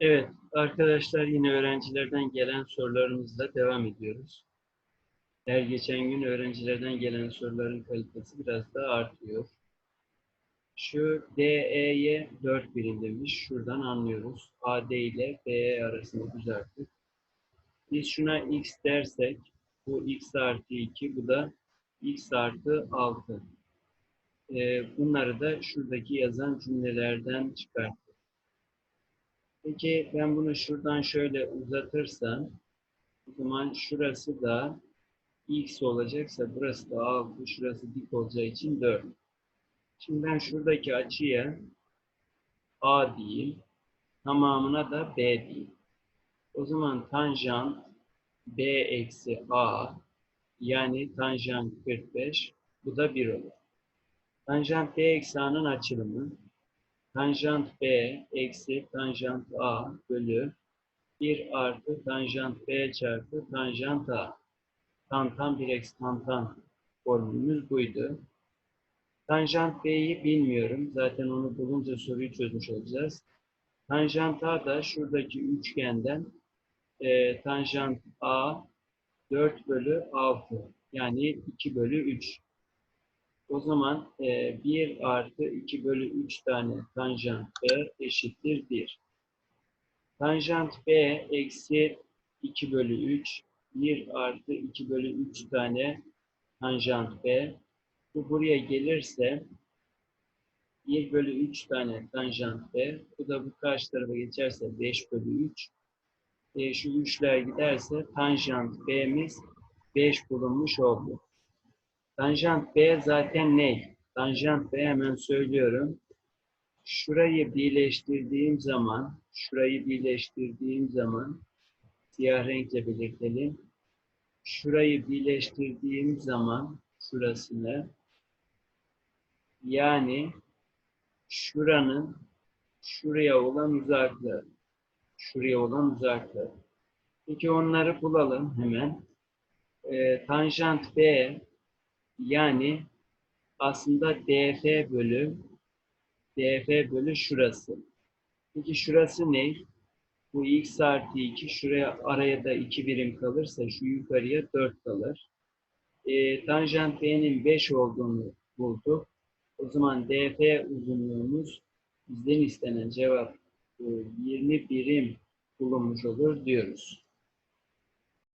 Evet arkadaşlar yine öğrencilerden gelen sorularımızla devam ediyoruz. Her geçen gün öğrencilerden gelen soruların kalitesi biraz daha artıyor. Şu DE'ye 4 birim demiş. Şuradan anlıyoruz. AD ile BE arasında düzelttik. Biz şuna x dersek bu x artı 2 bu da x artı 6. Ee, bunları da şuradaki yazan cümlelerden çıkarttık. Peki ben bunu şuradan şöyle uzatırsam o zaman şurası da x olacaksa burası da 6, şurası dik olacağı için 4. Şimdi ben şuradaki açıya A diyeyim. Tamamına da B diyeyim. O zaman tanjant B eksi A yani tanjant 45 bu da 1 olur. Tanjant B eksi A'nın açılımı tanjant B eksi tanjant A bölü 1 artı tanjant B çarpı tanjant A. Tantan 1 eksi tantan formülümüz buydu. Tanjant B'yi bilmiyorum. Zaten onu bulunca soruyu çözmüş olacağız. Tanjant A da şuradaki üçgenden e, tanjant A 4 bölü 6 yani 2 bölü 3. O zaman e, 1 artı 2 bölü 3 tane tanjant B eşittir 1. Tanjant B eksi 2 bölü 3 1 artı 2 bölü 3 tane tanjant B. Bu buraya gelirse 1 bölü 3 tane tanjant B. Bu da bu karşı tarafa geçerse 5 bölü 3. E, şu 3'ler giderse tanjant B'miz 5 bulunmuş oldu. Tanjant B zaten ne? Tanjant B hemen söylüyorum. Şurayı birleştirdiğim zaman, şurayı birleştirdiğim zaman siyah renkle belirtelim. Şurayı birleştirdiğim zaman şurasını yani şuranın şuraya olan uzaklığı şuraya olan uzaklığı. Peki onları bulalım hemen. Ee, tanjant B yani aslında DF bölü DF bölü şurası. Peki şurası ne? Bu x artı 2. Şuraya araya da 2 birim kalırsa şu yukarıya 4 kalır. Ee, tanjant B'nin 5 olduğunu bulduk. O zaman DF uzunluğumuz bizden istenen cevap 20 birim bulunmuş olur diyoruz.